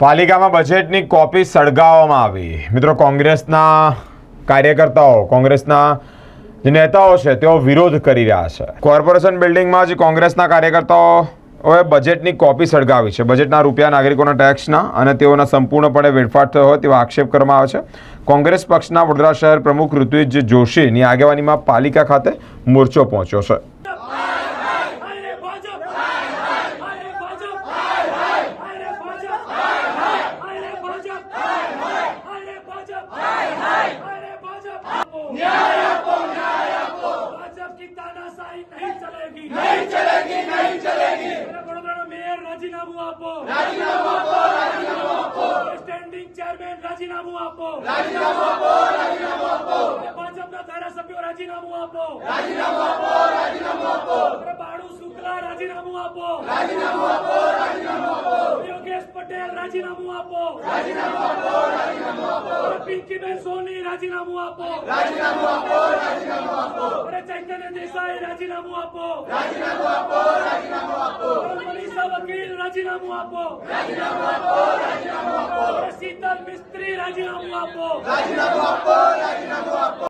પાલિકામાં બજેટની કોપી સળગાવવામાં આવી. મિત્રો, કોંગ્રેસના કાર્યકર્તાઓ, કોંગ્રેસના જે નેતાઓ છે, તેઓ વિરોધ કરી રહ્યા છે. કોર્પોરેશન બિલ્ડિંગમાં જે કોંગ્રેસના કાર્યકર્તાઓએ બજેટની કોપી સળગાવી છે. બજેટના રૂપિયા નાગરિકોના ટેક્સના અને તેઓના સંપૂર્ણપણે વેડફાટ થયો હોય તેવો આક્ષેપ કરવામાં આવે છે. કોંગ્રેસ પક્ષના વડોદરા શહેર પ્રમુખ ઋત્વિજ જોશીની આગેવાનીમાં પાલિકા ખાતે મોરચો પહોંચ્યો છે. નહીં ચલેગી નહીં ચલેગી નહીં મેયર રાજીનામું આપો રાજીનામું આપો રાજીનામું આપો સ્ટેન્ડિંગ ચેરમેન રાજીનામું આપો રાજીનામું આપો રાજીનામું આપો ભાજપના ધારાસભ્યો રાજીનામું આપો રાજીનામું આપો રાજીનામું આપો બાળુ શુક્લા રાજીનામું આપો રાજીનામું આપો રાજીનામું આપો યોગેશ પટેલ રાજીનામું આપો રાજીનામું આપો રાજીનામું આપો અરે પિંકીબેન સોની રાજીનામું આપો રાજીનામું આપો રાજીનામું આપો અરે ચૈતન્ય દેસાઈ રાજીનામું આપો રાજીનામું આપો રાજીનામું આપો અરે મનીષા વકીલ રાજીનામું આપો રાજીનામું આપો રાજીનામું આપો અરે શીતલ મિસ્ત્રી રાજીનામું આપો રાજીનામું આપો